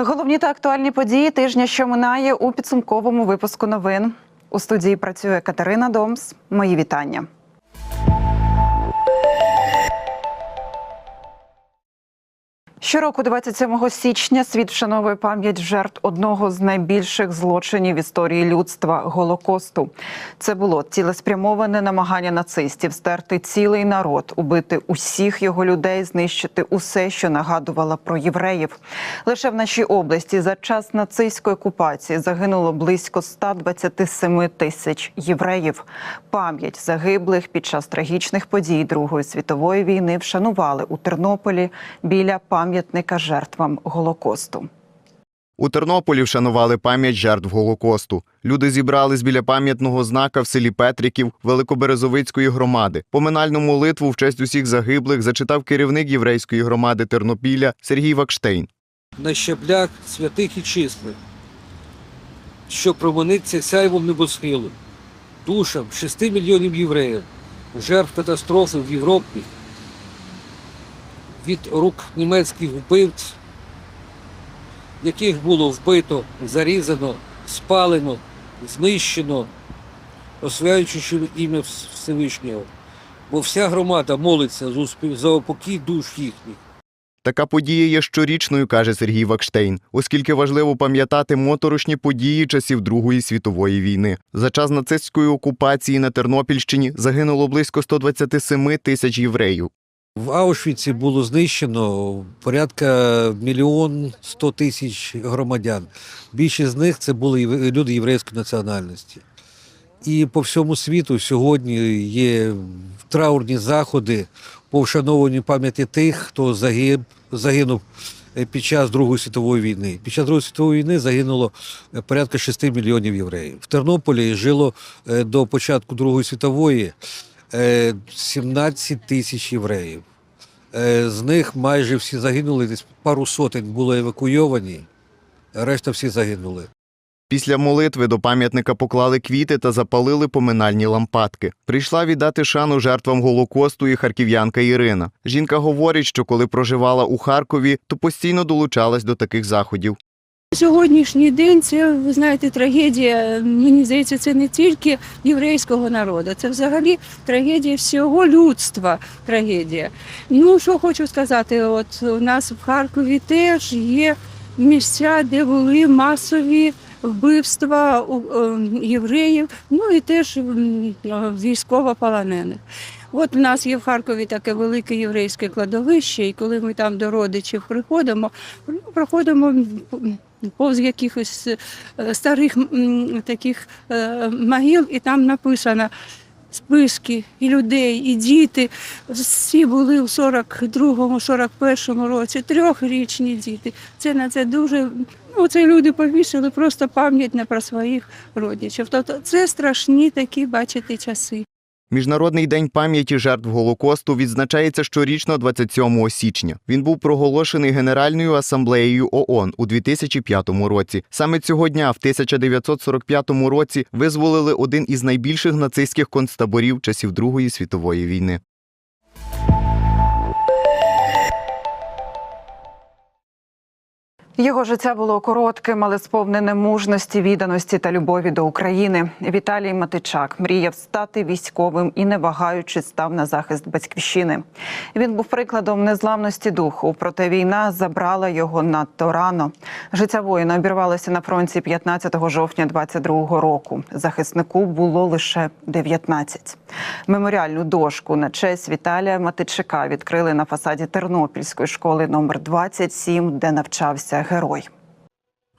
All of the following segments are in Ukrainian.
Головні та актуальні події тижня, що минає у підсумковому випуску новин. У студії працює Катерина Домс. Мої вітання. Щороку, 27 січня, світ вшановує пам'ять жертв одного з найбільших злочинів в історії людства голокосту. Це було цілеспрямоване намагання нацистів стерти цілий народ, убити усіх його людей, знищити усе, що нагадувало про євреїв. Лише в нашій області за час нацистської окупації загинуло близько 127 тисяч євреїв. Пам'ять загиблих під час трагічних подій Другої світової війни вшанували у Тернополі біля пам'ятника жертвам Голокосту. У Тернополі вшанували пам'ять жертв Голокосту. Люди зібрались біля пам'ятного знака в селі Петриків Великоберезовицької громади. Поминальну молитву в честь усіх загиблих зачитав керівник єврейської громади Тернопіля Сергій Вакштейн. на щаблях святих і чистих, що проманиться сяйвом небосхилу, душам 6 мільйонів євреїв, жертв катастрофи в Європі, від рук німецьких вбивць, яких було вбито, зарізано, спалено, знищено, освячуючи ім'я Всевишнього. Бо вся громада молиться за упокій душ їхніх. Така подія є щорічною, каже Сергій Вакштейн, оскільки важливо пам'ятати моторошні події часів Другої світової війни. За час нацистської окупації на Тернопільщині загинуло близько 127 тисяч євреїв. В Аушвіці було знищено порядка мільйон сто тисяч громадян. Більшість з них це були люди єврейської національності. І по всьому світу сьогодні є траурні заходи по вшанованню пам'яті тих, хто загиб, загинув е, під час Другої світової війни. Під час Другої світової війни загинуло е, порядка 6 мільйонів євреїв. В Тернополі жило е, до початку Другої світової 17 тисяч євреїв. Е, З них майже всі загинули, десь пару сотень було евакуйовані, решта всі загинули. Після молитви до пам'ятника поклали квіти та запалили поминальні лампадки. Прийшла віддати шану жертвам Голокосту і харків'янка Ірина. Жінка говорить, що коли проживала у Харкові, то постійно долучалась до таких заходів. Сьогоднішній день це, ви знаєте, трагедія. Мені здається, це не тільки єврейського народу, це взагалі трагедія всього людства. Трагедія. Ну що хочу сказати, от у нас в Харкові теж є місця, де були масові вбивства е, євреїв, ну і теж е, військовополонених. От у нас є в Харкові таке велике єврейське кладовище, і коли ми там до родичів приходимо, ну, проходимо повз якихось е, старих таких е, могил, і там написано списки і людей, і діти. Всі були у 42-му, 41-му році, трьохрічні діти. Це на це дуже. Ну, це люди повісили просто пам'ять про своїх родичів. Тобто це страшні такі, бачите, часи. Міжнародний день пам'яті жертв Голокосту відзначається щорічно 27 січня. Він був проголошений Генеральною асамблеєю ООН у 2005 році. Саме цього дня, в 1945 році, визволили один із найбільших нацистських концтаборів часів Другої світової війни. Його життя було коротким, але сповнене мужності, відданості та любові до України. Віталій Матичак мріяв стати військовим і, не вагаючись, став на захист батьківщини. Він був прикладом незламності духу, проте війна забрала його надто рано. Життя воїна обірвалося на фронті 15 жовтня 22-го року. Захиснику було лише 19. Меморіальну дошку на честь Віталія Матичака відкрили на фасаді Тернопільської школи номер 27, де навчався герой.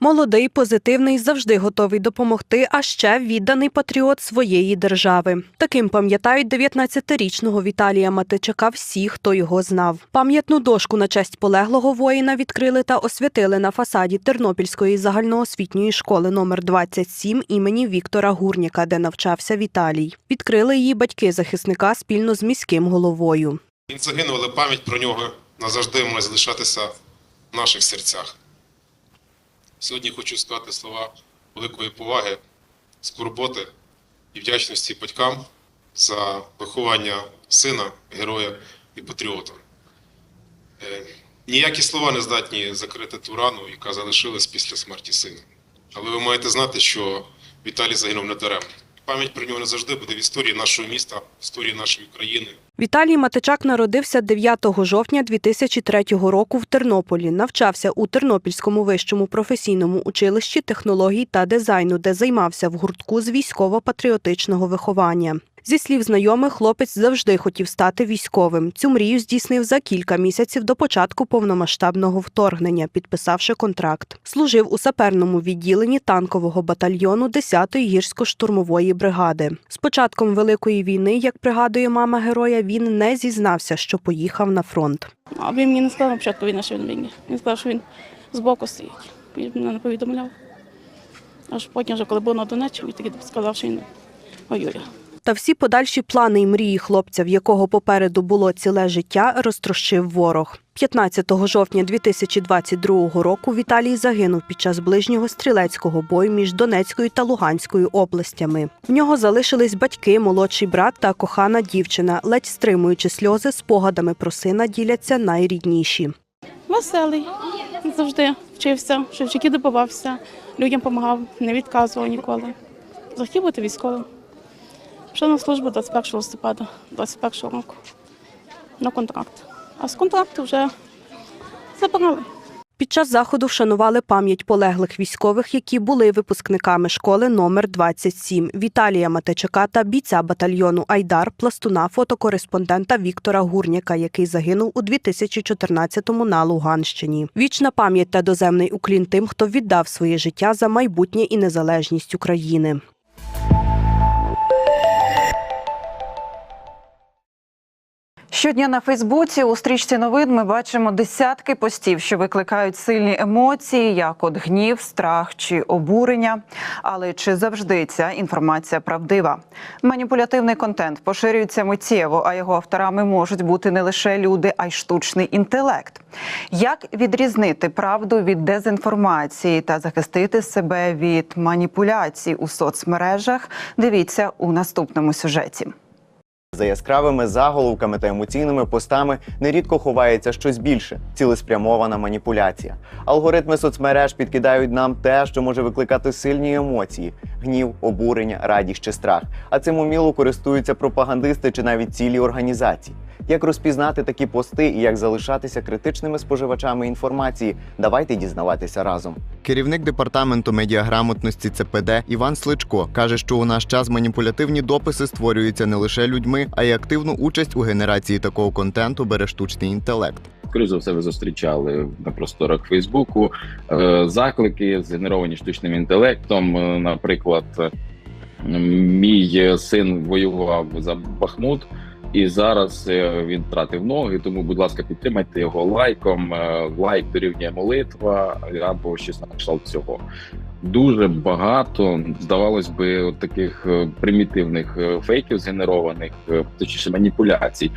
Молодий, позитивний, завжди готовий допомогти, а ще відданий патріот своєї держави. Таким пам'ятають 19-річного Віталія Матичака всі, хто його знав. Пам'ятну дошку на честь полеглого воїна відкрили та освятили на фасаді Тернопільської загальноосвітньої школи номер 27 імені Віктора Гурніка, де навчався Віталій. Відкрили її батьки захисника спільно з міським головою. Він загинув, але пам'ять про нього назавжди має залишатися в наших серцях. Сьогодні хочу сказати слова великої поваги, скорботи і вдячності батькам за виховання сина, героя і патріота. Е, Ніякі слова не здатні закрити ту рану, яка залишилась після смерті сина. Але ви маєте знати, що Віталій загинув не даремно. Пам'ять про нього не завжди буде в історії нашого міста, в історії нашої країни. Віталій Матичак народився 9 жовтня 2003 року в Тернополі. Навчався у Тернопільському вищому професійному училищі технологій та дизайну, де займався в гуртку з військово-патріотичного виховання. Зі слів знайомих, хлопець завжди хотів стати військовим. Цю мрію здійснив за кілька місяців до початку повномасштабного вторгнення, підписавши контракт. Служив у саперному відділенні танкового батальйону 10-ї гірсько-штурмової бригади. З початком великої війни, як пригадує мама героя, він не зізнався, що поїхав на фронт. А він мені не сказав на початку війни, що він війні. Він сказав, що він збоку стоїть. Він мене не повідомляв. Аж потім, вже, коли був на Донеччині, він тоді сказав, що він воює. Та всі подальші плани й мрії хлопця, в якого попереду було ціле життя, розтрощив ворог. 15 жовтня 2022 року Віталій загинув під час ближнього стрілецького бою між Донецькою та Луганською областями. В нього залишились батьки, молодший брат та кохана дівчина. Ледь стримуючи сльози, спогадами про сина діляться найрідніші. Веселий. Завжди вчився, що в житті добивався, людям допомагав, не відказував ніколи. Захотів бути військовим. Пішов на службу 21 листопада 21 року на контракт. А з контракту вже забрали. Під час заходу вшанували пам'ять полеглих військових, які були випускниками школи номер 27 Віталія Матечака та бійця батальйону Айдар, пластуна, фотокореспондента Віктора Гурняка, який загинув у 2014-му на Луганщині. Вічна пам'ять та доземний уклін тим, хто віддав своє життя за майбутнє і незалежність України. Щодня на Фейсбуці у стрічці новин ми бачимо десятки постів, що викликають сильні емоції, як от гнів, страх чи обурення. Але чи завжди ця інформація правдива? Маніпулятивний контент поширюється миттєво, а його авторами можуть бути не лише люди, а й штучний інтелект. Як відрізнити правду від дезінформації та захистити себе від маніпуляцій у соцмережах? Дивіться у наступному сюжеті. За яскравими заголовками та емоційними постами нерідко ховається щось більше цілеспрямована маніпуляція. Алгоритми соцмереж підкидають нам те, що може викликати сильні емоції: гнів, обурення, радість чи страх. А цим уміло користуються пропагандисти чи навіть цілі організації. Як розпізнати такі пости і як залишатися критичними споживачами інформації? Давайте дізнаватися разом. Керівник департаменту медіаграмотності ЦПД Іван Сличко каже, що у наш час маніпулятивні дописи створюються не лише людьми, а й активну участь у генерації такого контенту бере штучний інтелект. Скоріше за все, ви зустрічали на просторах Фейсбуку е, заклики, згенеровані штучним інтелектом. Е, Наприклад, мій син воював за Бахмут, і зараз е, він втратив ноги. Тому, будь ласка, підтримайте його лайком. Е, Лайк дорівнює молитва або щось на кшталт цього. Дуже багато здавалось би таких е, примітивних фейків згенерованих, точніше маніпуляцій.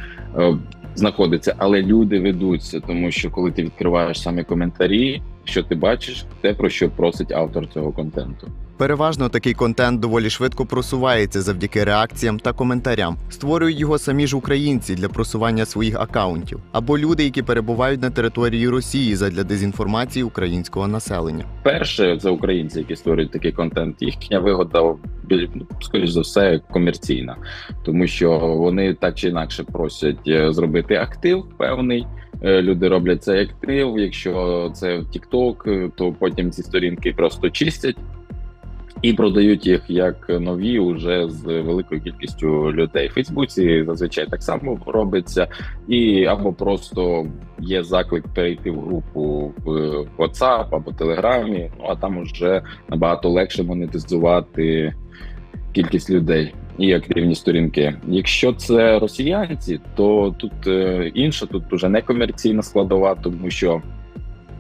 знаходиться, але люди ведуться, тому що коли ти відкриваєш самі коментарі, що ти бачиш, те про що просить автор цього контенту. Переважно такий контент доволі швидко просувається завдяки реакціям та коментарям. Створюють його самі ж українці для просування своїх акаунтів або люди, які перебувають на території Росії задля дезінформації українського населення. Перше, це українці, які створюють такий контент. Їхня вигода скоріш за все комерційна, тому що вони так чи інакше просять е, зробити актив певний. Е, Люди роблять цей актив. Якщо це TikTok, е, то потім ці сторінки просто чистять. І продають їх як нові уже з великою кількістю людей. В Фейсбуці зазвичай так само робиться, і або просто є заклик перейти в групу в WhatsApp або Телеграмі. Ну а там вже набагато легше монетизувати кількість людей і активні сторінки. Якщо це росіянці, то тут е, інша, тут вже не комерційна складова, тому що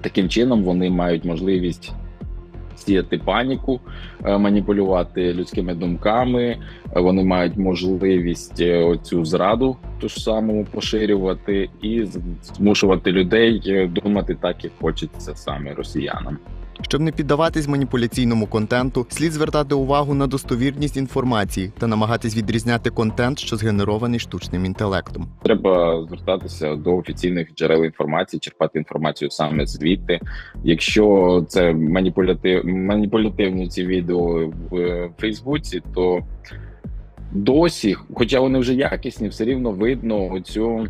таким чином вони мають можливість сіяти паніку, маніпулювати людськими думками. Е, Вони мають можливість е, оцю зраду ту ж саму поширювати і змушувати людей е, думати так, як хочеться саме росіянам. Щоб не піддаватись маніпуляційному контенту, слід звертати увагу на достовірність інформації та намагатись відрізняти контент, що згенерований штучним інтелектом. Треба звертатися до офіційних джерел інформації, черпати інформацію саме звідти. Якщо це маніпулятив, маніпулятивні ці відео в е, Фейсбуці, то досі, хоча вони вже якісні, все рівно видно оцю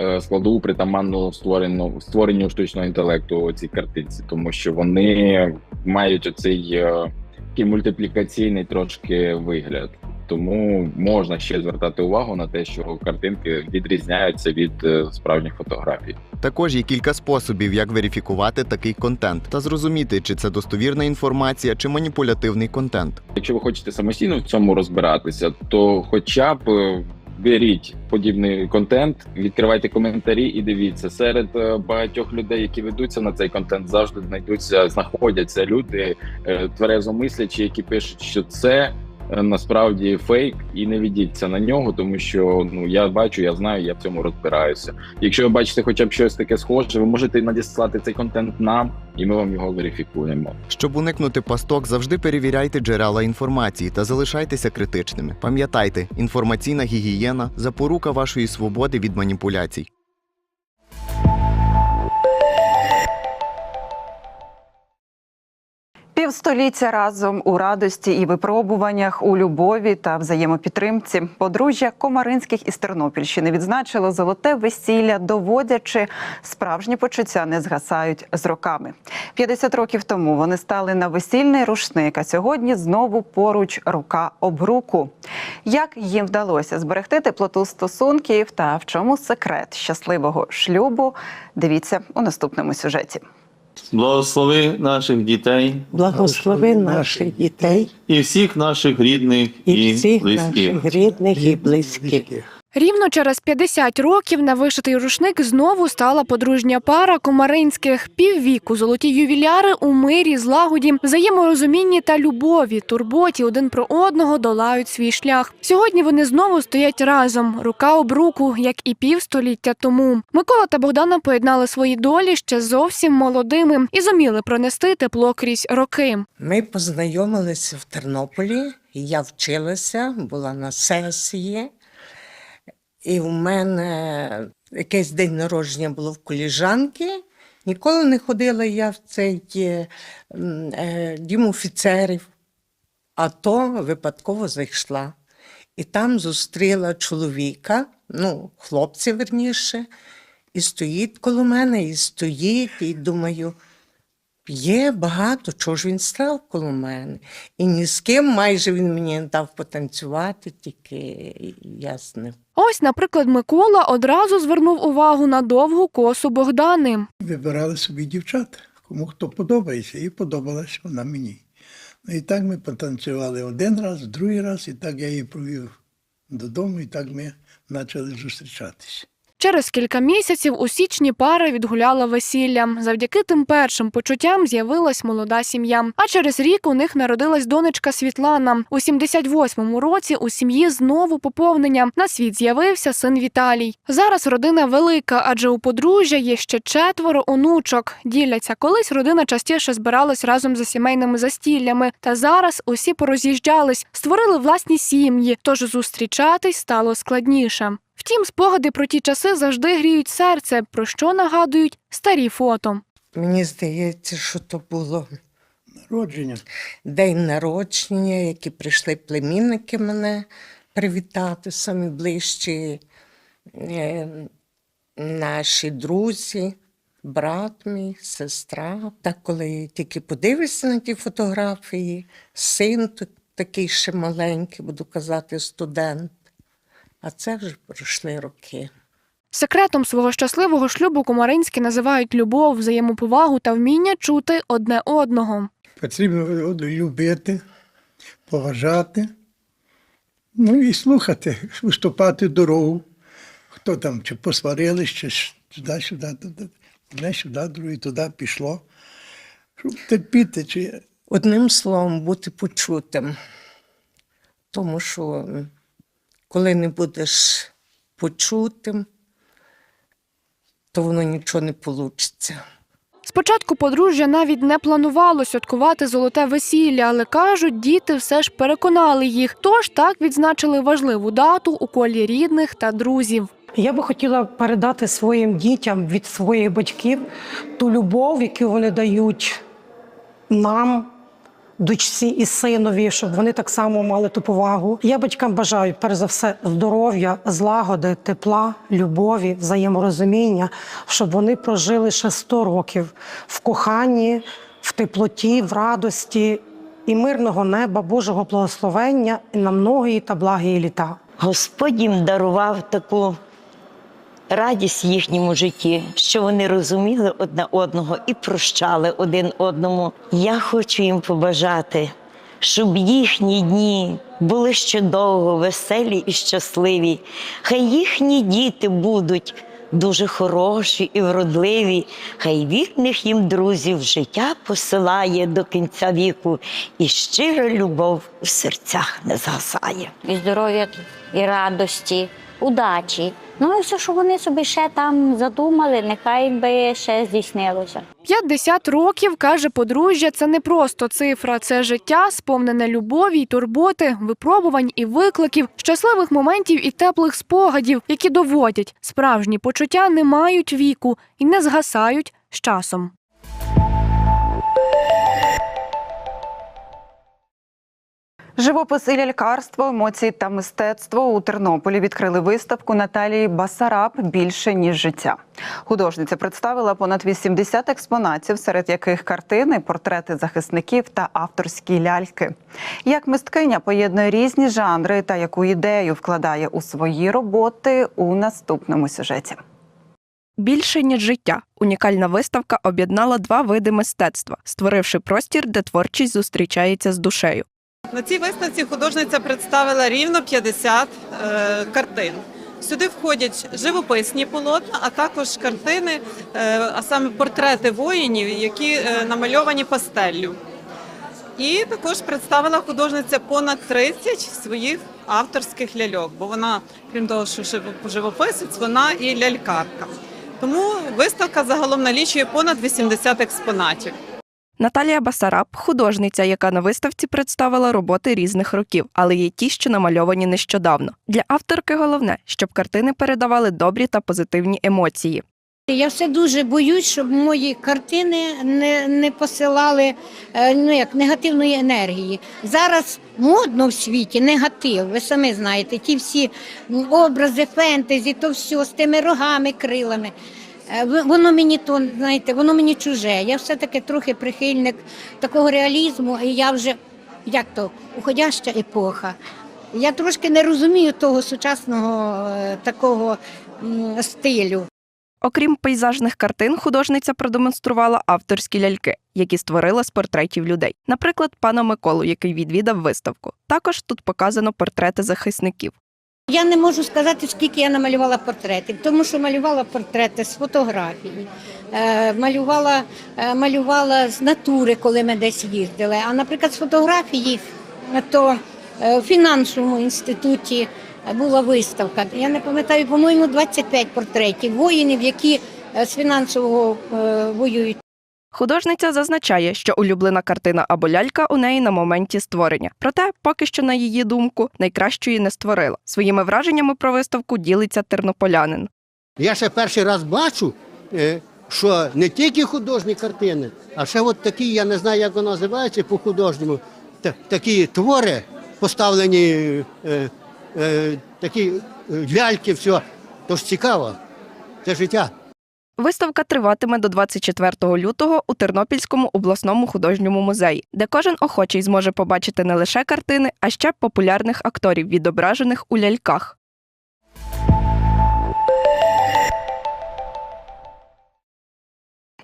е, складову притаманну створену створенню штучного інтелекту у цій картинці, тому що вони мають оцей е, такий мультиплікаційний трошки вигляд. Тому можна ще звертати увагу на те, що картинки відрізняються від е, справжніх фотографій. Також є кілька способів, як верифікувати такий контент та зрозуміти, чи це достовірна інформація, чи маніпулятивний контент. Якщо ви хочете самостійно в цьому розбиратися, то хоча б е, беріть подібний контент, відкривайте коментарі і дивіться серед е, багатьох людей, які ведуться на цей контент, завжди знайдуться, знаходяться люди тверезо мислячі, які пишуть, що це. Е, Насправді фейк, і не ведіться на нього, тому що ну я бачу, я знаю, я в цьому розбираюся. Якщо ви бачите хоча б щось таке схоже, ви можете надіслати цей контент нам, і ми вам його верифікуємо. Щоб уникнути пасток, завжди перевіряйте джерела інформації та залишайтеся критичними. Пам'ятайте, інформаційна гігієна запорука вашої свободи від маніпуляцій. Півстоліття разом у радості і випробуваннях, у любові та взаємопідтримці. Подружжя Комаринських із Тернопільщини відзначило золоте весілля, доводячи справжні почуття не згасають з роками. 50 років тому вони стали на весільний рушник, а сьогодні знову поруч рука об руку. Як їм вдалося зберегти теплоту стосунків та в чому секрет щасливого шлюбу? Дивіться у наступному сюжеті. Благослови наших дітей Благослови наших дітей і всіх наших рідних і, і всіх близьких. наших рідних і близьких. Рівно через 50 років на вишитий рушник знову стала подружня пара комаринських. Піввіку золоті ювіляри у мирі, злагоді, взаєморозумінні та любові, турботі один про одного долають свій шлях. Сьогодні вони знову стоять разом, рука об руку, як і півстоліття тому. Микола та Богдана поєднали свої долі ще зовсім молодими і зуміли пронести тепло крізь роки. Ми познайомилися в Тернополі. Я вчилася, була на сесії. І в мене якийсь день народження було в коліжанки. Ніколи не ходила я в цей е, дім офіцерів, а то випадково зайшла. І там зустріла чоловіка, ну, хлопця верніше, і стоїть коло мене, і стоїть, і думаю, є багато, чого ж він став коло мене. І ні з ким майже він мені не дав потанцювати, тільки я з ним. Ось, наприклад, Микола одразу звернув увагу на довгу косу Богдани. вибирали собі дівчат, кому хто подобається, і подобалась вона мені. Ну і так ми потанцювали один раз, другий раз, і так я її провів додому, і так ми почали зустрічатися. Через кілька місяців у січні пара відгуляла весілля. Завдяки тим першим почуттям з'явилась молода сім'я. А через рік у них народилась донечка Світлана. У 78-му році у сім'ї знову поповнення. На світ з'явився син Віталій. Зараз родина велика, адже у подружжя є ще четверо онучок. Діляться, колись родина частіше збиралась разом за сімейними застіллями. Та зараз усі пороз'їжджались, створили власні сім'ї, тож зустрічатись стало складніше. Втім, спогади про ті часи завжди гріють серце, про що нагадують старі фото. Мені здається, що то було Народження. день народження, які прийшли племінники мене привітати, самі ближчі е, наші друзі, брат мій, сестра. Так, коли тільки подивишся на ті фотографії, син тут такий ще маленький, буду казати, студент. А це вже пройшли роки. Секретом свого щасливого шлюбу Комаринські називають любов, взаємоповагу та вміння чути одне одного. Потрібно любити, поважати, ну і слухати, уступати дорогу. Хто там чи посварились, чи ж туди-сюди, туди, не сюди, другий туди пішло. Щоб терпіти, чи Одним словом, бути почутим. Тому що коли не будеш почутим, то воно нічого не вийде. Спочатку подружжя навіть не планувало святкувати золоте весілля, але кажуть, діти все ж переконали їх. Тож так відзначили важливу дату у колі рідних та друзів. Я би хотіла передати своїм дітям від своїх батьків ту любов, яку вони дають нам, дочці і синові, щоб вони так само мали ту повагу. Я батькам бажаю, перш за все, здоров'я, злагоди, тепла, любові, взаєморозуміння, щоб вони прожили ще 100 років в коханні, в теплоті, в радості і мирного неба, Божого благословення і на многії та благі літа. Господь їм дарував таку радість в їхньому житті, що вони розуміли одне одного і прощали один одному. Я хочу їм побажати, щоб їхні дні були ще довго веселі і щасливі. Хай їхні діти будуть. Дуже хороші і вродливі, хай вірних їм друзів життя посилає до кінця віку, і щира любов в серцях не згасає. і здоров'я, і радості, удачі. Ну все, що вони собі ще там задумали, нехай би ще здійснилося. 50 років, каже подружжя, це не просто цифра, це життя, сповнене любові й турботи, випробувань і викликів, щасливих моментів і теплих спогадів, які доводять, справжні почуття не мають віку і не згасають з часом. Живопис і лялькарство, емоції та мистецтво у Тернополі відкрили виставку Наталії Басараб більше ніж життя. Художниця представила понад 80 експонатів, серед яких картини, портрети захисників та авторські ляльки. Як мисткиня поєднує різні жанри та яку ідею вкладає у свої роботи у наступному сюжеті. Більше ніж життя. Унікальна виставка об'єднала два види мистецтва, створивши простір, де творчість зустрічається з душею. На цій виставці художниця представила рівно 50 е, картин. Сюди входять живописні полотна, а також картини, е, а саме портрети воїнів, які е, намальовані пастеллю. І також представила художниця понад 30 своїх авторських ляльок, бо вона, крім того, що живописець, вона і лялькарка. Тому виставка загалом налічує понад 80 експонатів. Наталія Басараб художниця, яка на виставці представила роботи різних років, але є ті, що намальовані нещодавно. Для авторки головне, щоб картини передавали добрі та позитивні емоції. Я все дуже боюсь, щоб мої картини не, не посилали е, ну, як, негативної енергії. Зараз модно в світі негатив. Ви самі знаєте, ті всі образи фентезі, то все з тими рогами, крилами. Е, Воно мені то, знаєте, воно мені чуже. Я все-таки трохи прихильник такого реалізму, і я вже як то уходяща епоха. Я трошки не розумію того сучасного е, такого стилю. Окрім пейзажних картин, художниця продемонструвала авторські ляльки, які створила з портретів людей. Наприклад, пана Миколу, який відвідав виставку. Також тут показано портрети захисників. Я не можу сказати, скільки я намалювала портретів, тому що малювала портрети з фотографії, е, малювала, е, малювала з натури, коли ми десь їздили. А, наприклад, з фотографії, е, то в фінансовому інституті була виставка. Я не пам'ятаю, по-моєму, 25 портретів воїнів, які з фінансового воюють. Художниця зазначає, що улюблена картина або лялька у неї на моменті створення. Проте, поки що, на її думку, найкращої не створила. Своїми враженнями про виставку ділиться тернополянин. Я ще перший раз бачу, е, що не тільки художні картини, а ще от такі, я не знаю, як воно називається по-художньому, такі твори поставлені, е, е, такі ляльки, все. Тож цікаво, це життя. Виставка триватиме до 24 лютого у Тернопільському обласному художньому музеї, де кожен охочий зможе побачити не лише картини, а ще популярних акторів, відображених у ляльках.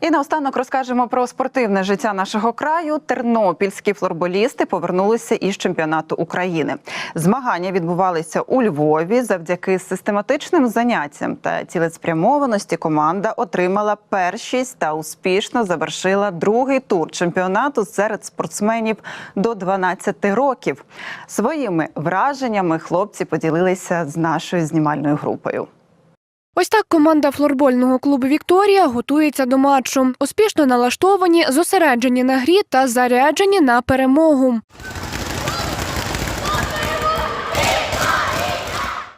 І наостанок розкажемо про спортивне життя нашого краю. Тернопільські флорболісти повернулися із чемпіонату України. Змагання відбувалися у Львові. Завдяки систематичним заняттям та цілеспрямованості команда отримала першість та успішно завершила другий тур чемпіонату серед спортсменів до 12 років. Своїми враженнями хлопці поділилися з нашою знімальною групою. Ось так команда флорбольного клубу Вікторія готується до матчу. Успішно налаштовані, зосереджені на грі та заряджені на перемогу.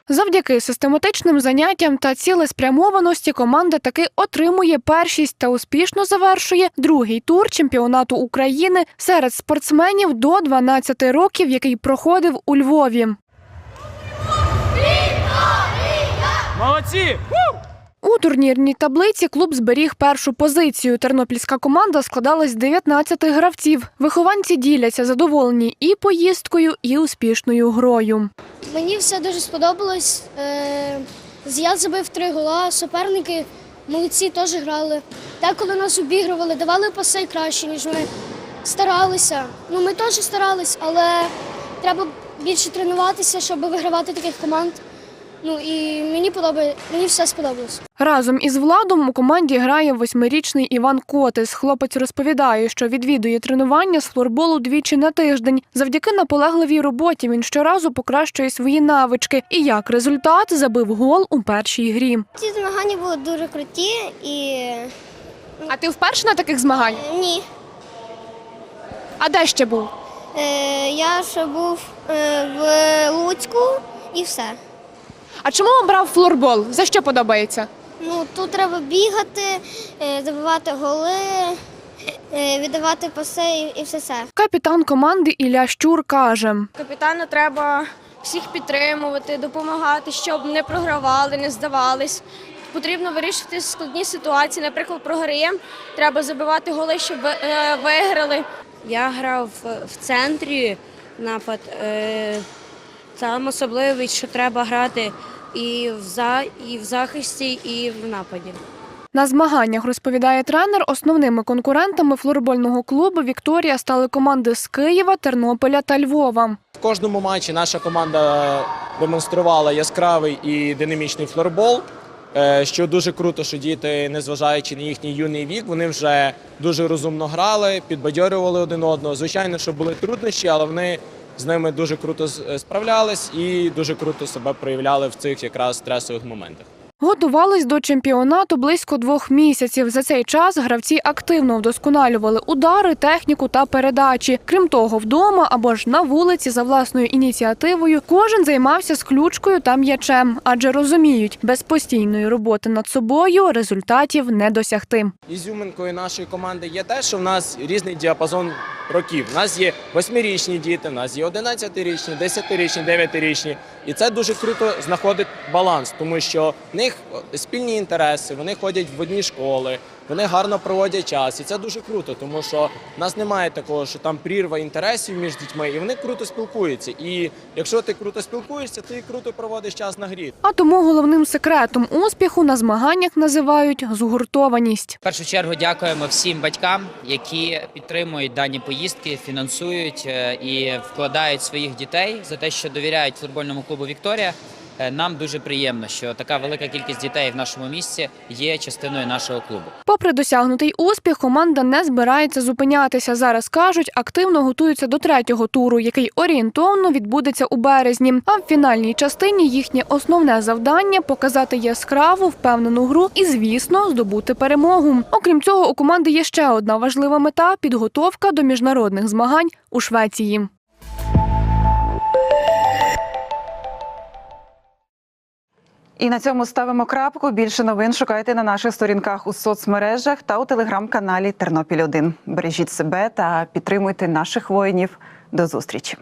Завдяки систематичним заняттям та цілеспрямованості команда таки отримує першість та успішно завершує другий тур чемпіонату України серед спортсменів до 12 років, який проходив у Львові. Молодці! У турнірній таблиці клуб зберіг першу позицію. Тернопільська команда складалась з 19 гравців. Вихованці діляться задоволені і поїздкою, і успішною грою. Мені все дуже сподобалось. Е, Я забив три гола, суперники молодці теж грали. Деколи нас обігрували, давали паси краще, ніж ми. Старалися. Ну, ми теж старались, але треба більше тренуватися, щоб вигравати таких команд. Ну і мені подобає, мені все сподобалось. Разом із владом у команді грає восьмирічний Іван Котис. Хлопець розповідає, що відвідує тренування з флорболу двічі на тиждень. Завдяки наполегливій роботі він щоразу покращує свої навички. І як результат забив гол у першій грі. Ці змагання були дуже круті і А ти вперше на таких змаганнях? ні. А де ще був? Е, Я ще був е, в Луцьку і все. А чому обрав флорбол? За що подобається? Ну, тут треба бігати, е, забивати голи, е, віддавати паси і- і все це. Капітан команди Ілля Щур каже. Капітану треба всіх підтримувати, допомагати, щоб не програвали, не здавались. Потрібно вирішити складні ситуації. Наприклад, програємо, треба забивати голи, щоб ви- е, виграли. Я грав в центрі напад. Там особливість, що треба грати і в, за, і в захисті, і в нападі. На змаганнях розповідає тренер. Основними конкурентами флорбольного клубу Вікторія стали команди з Києва, Тернополя та Львова. В кожному матчі наша команда демонструвала яскравий і динамічний флорбол. е, Що дуже круто, що діти, незважаючи на їхній юний вік, вони вже дуже розумно грали, підбадьорювали один одного. Звичайно, що були труднощі, але вони з ними дуже круто справлялись і дуже круто себе проявляли в цих якраз стресових моментах. Готувались до чемпіонату близько двох місяців. За цей час гравці активно вдосконалювали удари, техніку та передачі. Крім того, вдома або ж на вулиці за власною ініціативою кожен займався з ключкою та м'ячем, адже розуміють, без постійної роботи над собою результатів не досягти. Ізюминкою нашої команди є те, що в нас різний діапазон років. У нас є восьмирічні діти, в нас є 11-річні, 10-річні, 9-річні. І це дуже круто знаходить баланс, тому що в них спільні інтереси, вони ходять в одні школи, вони гарно проводять час. І це дуже круто, тому що в нас немає такого, що там прірва інтересів між дітьми, і вони круто спілкуються. І якщо ти круто спілкуєшся, ти круто проводиш час на грі. А тому головним секретом успіху на змаганнях називають згуртованість. В першу чергу дякуємо всім батькам, які підтримують дані поїздки, фінансують е, і вкладають своїх дітей за те, що довіряють футбольному клубу Вікторія. Е, Нам дуже приємно, що така велика кількість дітей в нашому місті є частиною нашого клубу. Попри досягнутий успіх, команда не збирається зупинятися. Зараз кажуть, активно готуються до третього туру, який орієнтовно відбудеться у березні. А в фінальній частині їхнє основне завдання показати яскраву, впевнену гру і, звісно, здобути перемогу. Окрім цього, у команди є ще одна важлива мета підготовка до міжнародних змагань у Швеції. І на цьому ставимо крапку. Більше новин шукайте на наших сторінках у соцмережах та у телеграм-каналі Тернопіль 1 Бережіть себе та підтримуйте наших воїнів. До зустрічі.